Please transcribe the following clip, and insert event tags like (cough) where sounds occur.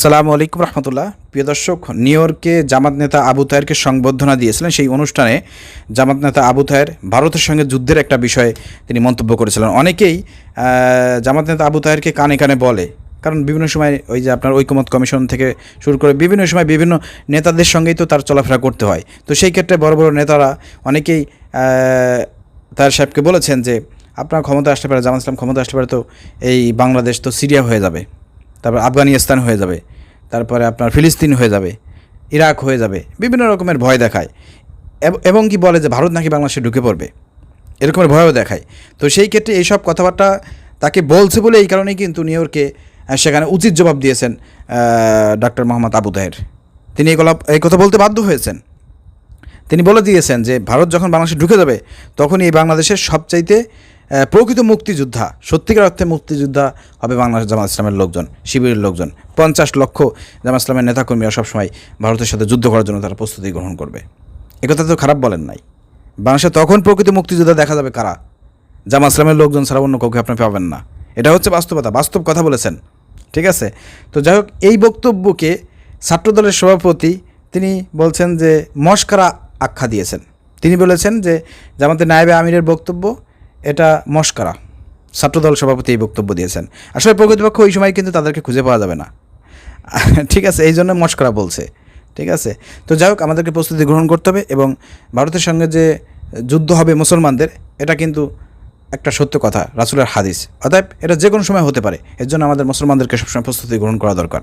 সালামু আলাইকুম রহমতুল্লাহ। প্রিয় দর্শক, নিউ ইয়র্কে জামাত নেতা আবু তাহেরকে সংবর্ধনা দিয়েছিলেন। সেই অনুষ্ঠানে জামাত নেতা আবু তাহের ভারতের সঙ্গে যুদ্ধের একটা বিষয়ে তিনি মন্তব্য করেছিলেন। অনেকেই জামাত নেতা আবু তাহেরকে কানে কানে বলে, কারণ বিভিন্ন সময় ওই যে আপনার ঐকমত কমিশন থেকে শুরু করে বিভিন্ন সময় বিভিন্ন নেতাদের সঙ্গেই তো তার চলাফেরা করতে হয়। তো সেই ক্ষেত্রে বড় বড় নেতারা অনেকেই তার সাহেবকে বলেছেন যে, আপনার ক্ষমতা আসতে পারে, জামাত ইসলাম ক্ষমতা আসতে পারে, তো এই বাংলাদেশ তো সিরিয়া হয়ে যাবে। তারপর আফগানিস্তান হয়ে যাবে, তারপরে আপনার ফিলিস্তিন হয়ে যাবে, ইরাক হয়ে যাবে, বিভিন্ন রকমের ভয় দেখায়। এবং কি বলে যে ভারত নাকি বাংলাদেশে ঢুকে পড়বে? এরকমের ভয়ও দেখায়। তো সেই ক্ষেত্রে এইসব কথাবার্তা তাকে বলছে বলে এই কারণেই কিন্তু নিউ ইয়র্কে সেখানে উচিত জবাব দিয়েছেন ডক্টর মোহাম্মদ আবু তাহের। তিনি এই এই কথা বলতে বাধ্য হয়েছেন। তিনি বলে দিয়েছেন যে ভারত যখন বাংলাদেশে ঢুকে যাবে, তখনই এই বাংলাদেশের সবচাইতে প্রকৃত মুক্তিযোদ্ধা, সত্যিকার অর্থে মুক্তিযোদ্ধা হবে বাংলাদেশ জামাত ইসলামের লোকজন, শিবিরের লোকজন। পঞ্চাশ লক্ষ জামাত ইসলামের নেতাকর্মীরা সবসময় ভারতের সাথে যুদ্ধ করার জন্য তারা প্রস্তুতি গ্রহণ করবে। একথা তো খারাপ বলেন নাই। বাংলাদেশে তখন প্রকৃত মুক্তিযোদ্ধা দেখা যাবে কারা? জামাত ইসলামের লোকজন ছাড়া অন্য কাউকে আপনি পাবেন না। এটা হচ্ছে বাস্তবতা, বাস্তব কথা বলেছেন। ঠিক আছে? তো যাই হোক, এই বক্তব্যকে ছাত্রদলের সভাপতি তিনি বলছেন যে মস্করা আখ্যা দিয়েছেন। তিনি বলেছেন যে জামাতের নায়েবে আমিরের বক্তব্য এটা মস্করা। ছাত্রদল সভাপতি এই বক্তব্য দিয়েছেন। আসলে প্রকৃতপক্ষ ওই সময় কিন্তু তাদেরকে খুঁজে পাওয়া যাবে না। (laughs) ঠিক আছে এই জন্য মস্করা বলছে। ঠিক আছে? তো যাই হোক, আমাদেরকে প্রস্তুতি গ্রহণ করতে হবে এবং ভারতের সঙ্গে যে যুদ্ধ হবে মুসলমানদের, এটা কিন্তু একটা সত্য কথা, রাসুলের হাদিস। অতএব এটা যে কোনো সময় হতে পারে। এর জন্য আমাদের মুসলমানদেরকে সবসময় প্রস্তুতি গ্রহণ করা দরকার।